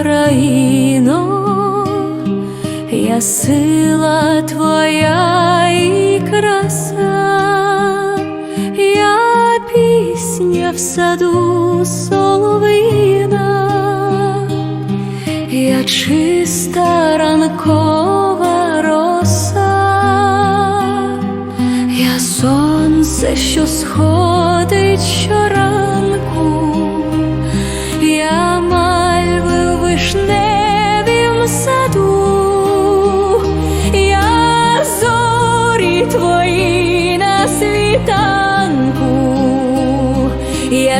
Україно, я сила твоя і краса, я пісня в саду соловина, я чиста ранкова роса, я сонце, що сходить щора.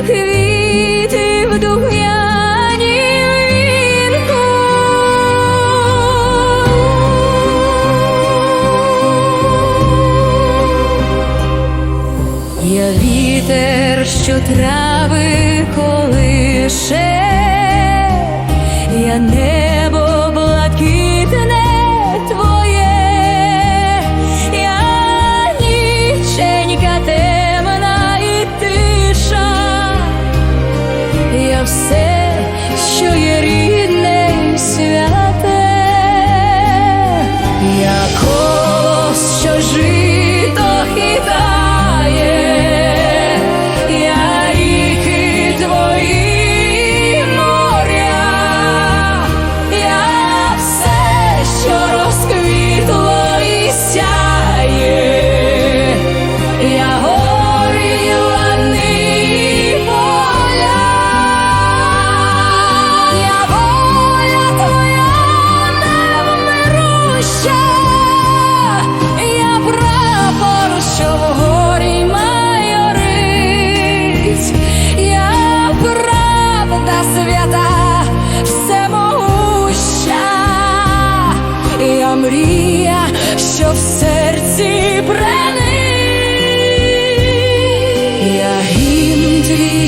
квіти в духмянім вінку. Я вітер, що трави колише, я не.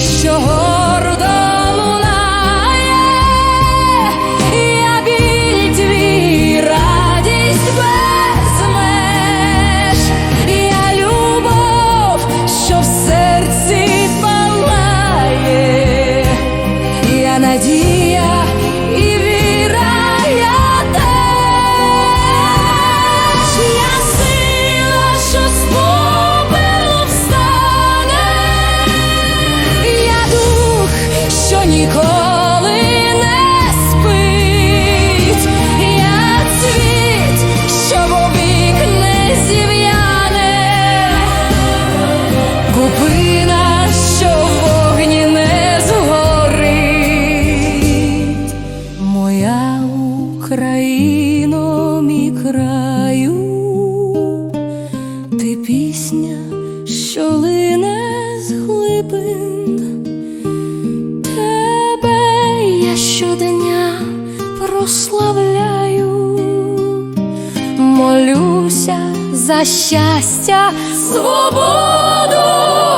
show. Україно, мій краю, ти пісня, що лине з глибин, тебе я щодня прославляю, молюся за щастя, свободу.